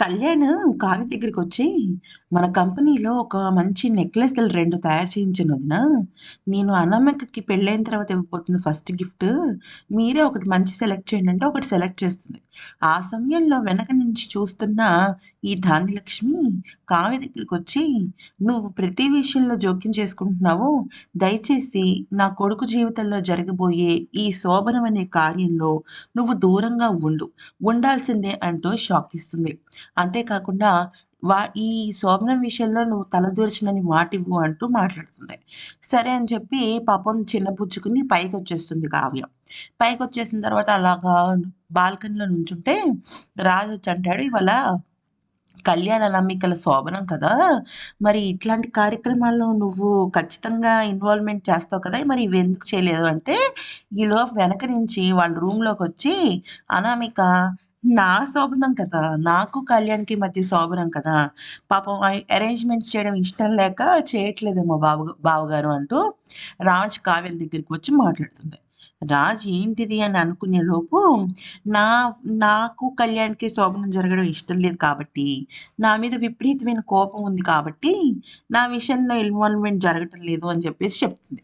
కళ్యాణ్ కావ్య దగ్గరికి వచ్చి మన కంపెనీలో ఒక మంచి నెక్లెస్లు రెండు తయారు చేయించాను వదిన. నేను అనామికకి పెళ్ళైన తర్వాత ఇవ్వబోతుంది ఫస్ట్ గిఫ్ట్ మీరే ఒకటి మంచి సెలెక్ట్ చేయండి అంటే ఒకటి సెలెక్ట్ చేస్తుంది. ఆ సమయంలో వెనక నుంచి చూస్తున్న ఈ ధాన్యలక్ష్మి కావ్య దగ్గరికి వచ్చి నువ్వు ప్రతి విషయంలో జోక్యం చేసుకుంటున్నావు. దయచేసి నా కొడుకు జీవితంలో జరగబోయే ఈ శోభనం అనే కార్యంలో నువ్వు దూరంగా ఉండు. ఉండాల్సిందే అంటూ షాక్ ఇస్తుంది అంతేకాకుండా వా ఈ శోభనం విషయంలో నువ్వు తలదూర్చినని మాటివ్వు అంటూ మాట్లాడుతుంది. సరే అని చెప్పి పాపం చిన్నపుచ్చుకుని పైకి వచ్చేస్తుంది కావ్యం. పైకి వచ్చేసిన తర్వాత అలాగా బాల్కనీలో నుంచుంటే రాజు వచ్చి అంటాడు ఇవాళ కళ్యాణ నమ్మికల శోభనం కదా. మరి ఇట్లాంటి కార్యక్రమాల్లో నువ్వు ఖచ్చితంగా ఇన్వాల్వ్మెంట్ చేస్తావు కదా. మరి ఇవి ఎందుకు చేయలేదు? అంటే ఈలో వెనక నుంచి వాళ్ళ రూమ్లోకి వచ్చి అనామిక నా శోభనం కదా. నాకు కళ్యాణ్కి మధ్య శోభనం కదా. పాపం అరేంజ్మెంట్స్ చేయడం ఇష్టం లేక చేయట్లేదేమో బావ బావగారు అంటూ రాజ్ కావ్య దగ్గరికి వచ్చి మాట్లాడుతుంది. రాజ్ ఏంటిది అని అనుకునే లోపు నా నాకు కళ్యాణ్కి శోభనం జరగడం ఇష్టం లేదు కాబట్టి నా మీద విపరీతమైన కోపం ఉంది కాబట్టి నా విషయంలో ఇన్వాల్వ్మెంట్ జరగటం లేదు అని చెప్పేసి చెప్తుంది.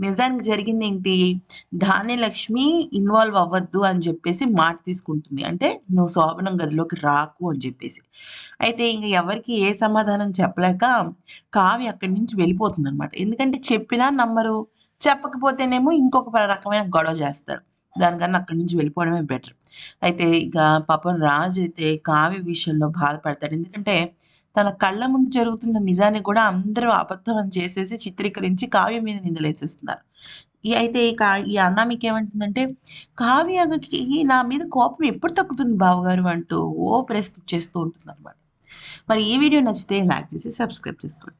నిజానికి జరిగింది ఏంటి? ధాన్యలక్ష్మి ఇన్వాల్వ్ అవ్వద్దు అని చెప్పేసి మాట తీసుకుంటుంది. అంటే నువ్వు శోభనం గదిలోకి రాకు అని చెప్పేసి. అయితే ఇంక ఎవరికి ఏ సమాధానం చెప్పలేక కావ్య అక్కడి నుంచి వెళ్ళిపోతుంది అనమాట ఎందుకంటే చెప్పినా నమ్మరు. చెప్పకపోతేనేమో ఇంకొక రకమైన గొడవ చేస్తారు. దానికన్నా అక్కడి నుంచి వెళ్ళిపోవడమే బెటర్. అయితే ఇక పాపం రాజు అయితే కావ్య విషయంలో బాధపడతాడు. ఎందుకంటే తన కళ్ళ ముందు జరుగుతున్న నిజాన్ని కూడా అందరూ అబద్ధం చేసేసి చిత్రీకరించి కావ్య మీద నిందలేసేస్తున్నారు. ఈ అయితే ఈ కా ఈ అన్న మీకు ఏమంటుందంటే కావ్యకి నా మీద కోపం ఎప్పుడు తగ్గుతుంది బావగారు? అంటూ ఓ ప్రెస్ చేస్తూ ఉంటుంది అనమాట మరి ఈ వీడియో నచ్చితే లైక్ చేసి సబ్స్క్రైబ్ చేసుకోండి.